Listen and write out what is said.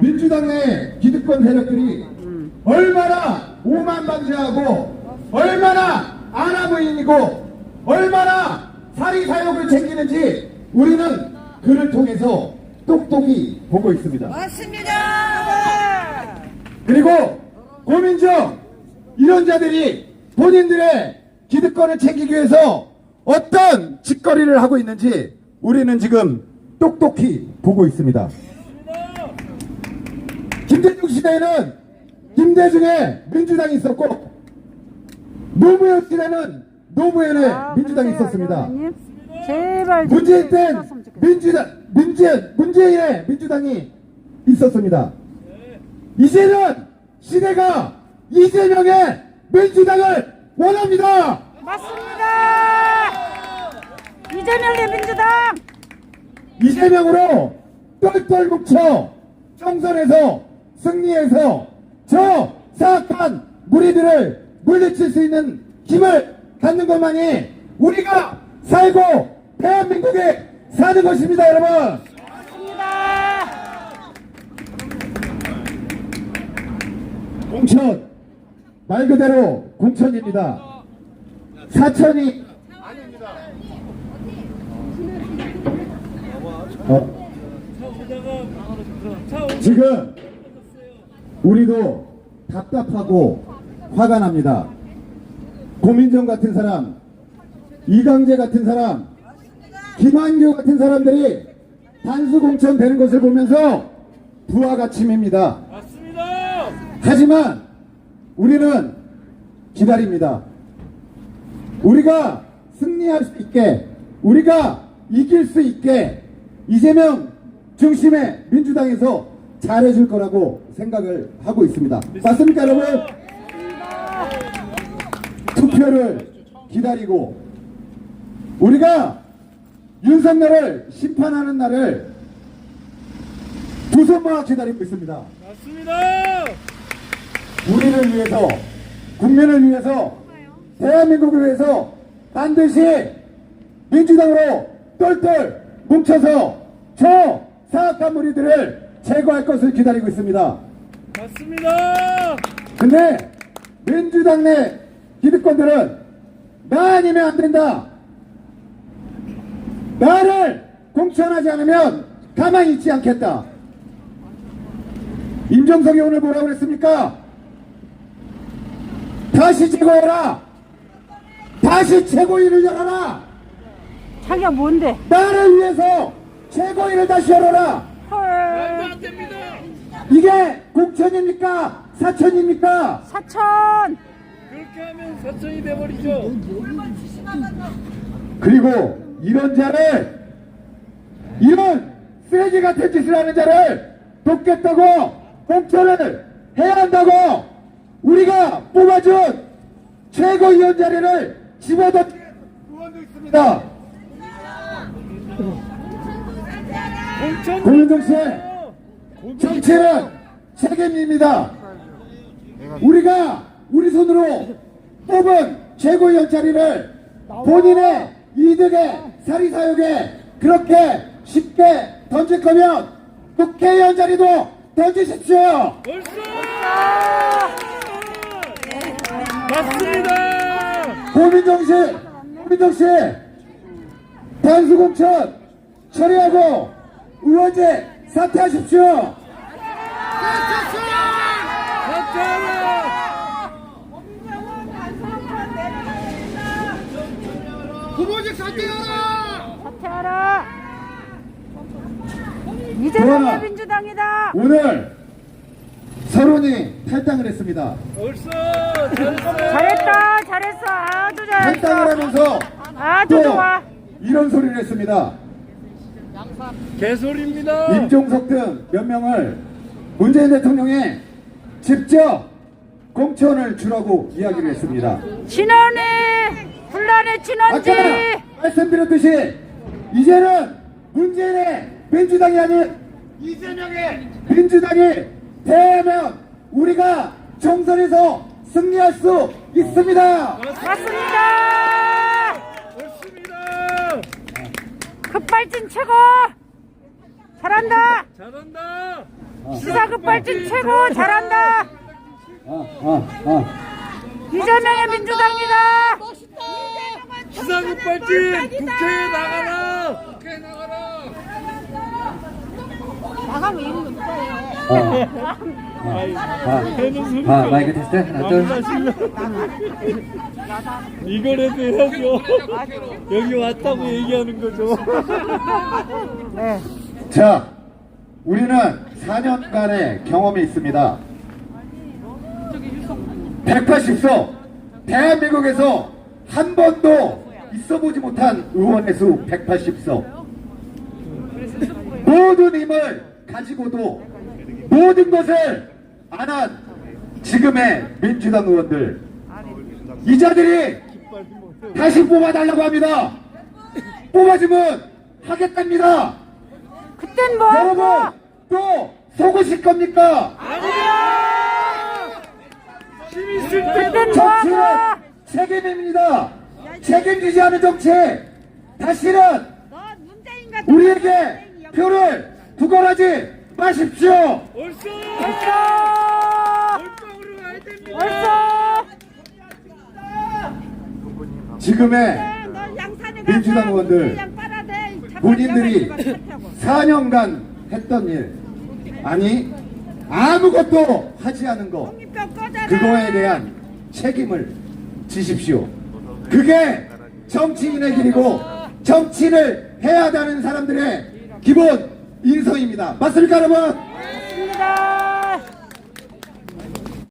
민주당 내 기득권 세력들이 얼마나 오만방지하고 얼마나 아나무인이고 얼마나 사리사욕을 챙기는지 우리는 그를 통해서 똑똑히 보고 있습니다. 맞습니다. 그리고 고민정 이런 자들이 본인들의 기득권을 챙기기 위해서 어떤 짓거리를 하고 있는지 우리는 지금 똑똑히 보고 있습니다. 시대에는 김대중의 민주당이 있었고 노무현 시대는 노무현의 아, 민주당이 있었습니다. 의원님? 제발 좀 문재인 해줬으면 좋겠어요. 민주당, 문재, 문재인의 민주당이 있었습니다. 이제는 시대가 이재명의 민주당을 원합니다. 맞습니다. 이재명의 민주당 이재명으로 똘똘 뭉쳐 총선에서 승리해서 저 사악한 무리들을 물리칠 수 있는 힘을 갖는 것만이 우리가 살고 대한민국에 사는 것입니다, 여러분. 맞습니다. 공천 말 그대로 공천입니다. 사천이 어, 지금 우리도 답답하고 화가 납니다. 고민정 같은 사람, 이강재 같은 사람, 김한규 같은 사람들이 단수 공천 되는 것을 보면서 부하가 침입니다. 맞습니다. 하지만 우리는 기다립니다. 우리가 승리할 수 있게, 우리가 이길 수 있게 이재명 중심의 민주당에서 잘해줄 거라고 생각을 하고 있습니다. 맞습니까, 여러분? 투표를 기다리고 우리가 윤석열을 심판하는 날을 두 손 모아 기다리고 있습니다. 맞습니다. 우리를 위해서, 국민을 위해서, 대한민국을 위해서 반드시 민주당으로 똘똘 뭉쳐서 저 사악한 무리들을 제거할 것을 기다리고 있습니다. 맞습니다. 근데 민주당 내 기득권들은 나 아니면 안 된다. 나를 공천하지 않으면 가만히 있지 않겠다. 임정석이 오늘 뭐라고 그랬습니까? 다시 제거해라. 다시 최고위를 열어라. 자기가 뭔데? 나를 위해서 최고위를 다시 열어라. 이게 공천입니까? 사천입니까? 사천 그렇게 하면 사천이 돼버리죠. 그리고 이런 자를 이런 쓰레기 같은 짓을 하는 자를 돕겠다고 공천을 해야 한다고 우리가 뽑아준 최고위원 자리를 집어던진 의원도 있습니다. 공천. 고민정 씨, 정치는 책임입니다. 우리가 우리 손으로 뽑은 최고위원 자리를 본인의 이득에 사리사욕에 그렇게 쉽게 던질 거면 국회의원 자리도 던지십시오. 맞습니다. 고민정 씨, 고민정 씨, 단수공천 처리하고 의원제 사퇴하십시오. 사퇴하라. 후보직 사퇴하라. 사퇴하라. 그러나- 이재명의 민주당이다. 오늘 서론이 탈당을 했습니다. 잘했어요. 잘했다 잘했어 아주 탈당을 잘했어 하면서 아주 또 좋아. 이런 소리를 했습니다. 개소리입니다. 임종석 등 몇 명을 문재인 대통령이 직접 공천을 주라고 이야기를 했습니다. 진원이 혼란의 진원지. 아까 말씀드렸듯이 이제는 문재인의 민주당이 아닌 이재명의 민주당이 되면 우리가 총선에서 승리할 수 있습니다. 맞습니다. 급발진 최고. 잘한다. 잘한다. 시사 급발진 최고 잘한다. 아, 아, 아. 이재명의 민주당이다. 시사 급발진 국회에 나가라. 되는 소리. 아, 마이크 테스트 하나 둘. 이거라도 해야죠. 여기 왔다고 얘기하는 거죠. 자, 우리는 4년간의 경험이 있습니다. 180석, 대한민국에서 한 번도 있어보지 못한 의원의 수 180석. 모든 힘을 가지고도 모든 것을 안 한 지금의 민주당 의원들. 이 자들이 다시 뽑아달라고 합니다. 뽑아주면 하겠답니다. 그땐 뭐 여러분? 또 속으실 겁니까? 때 그땐 뭐 정치는? 책임입니다. 책임지지 않은 정치 다시는 우리에게 표를 구걸하지 마십시오. 가야 됩니다. 벌써 지금의 민주당 의원들 본인들이 4년간 했던 일 아니 아무것도 하지 않은 거 그거에 대한 책임을 지십시오. 그게 정치인의 길이고 정치를 해야 하는 사람들의 기본 인성입니다. 맞습니까, 여러분? 맞습니다.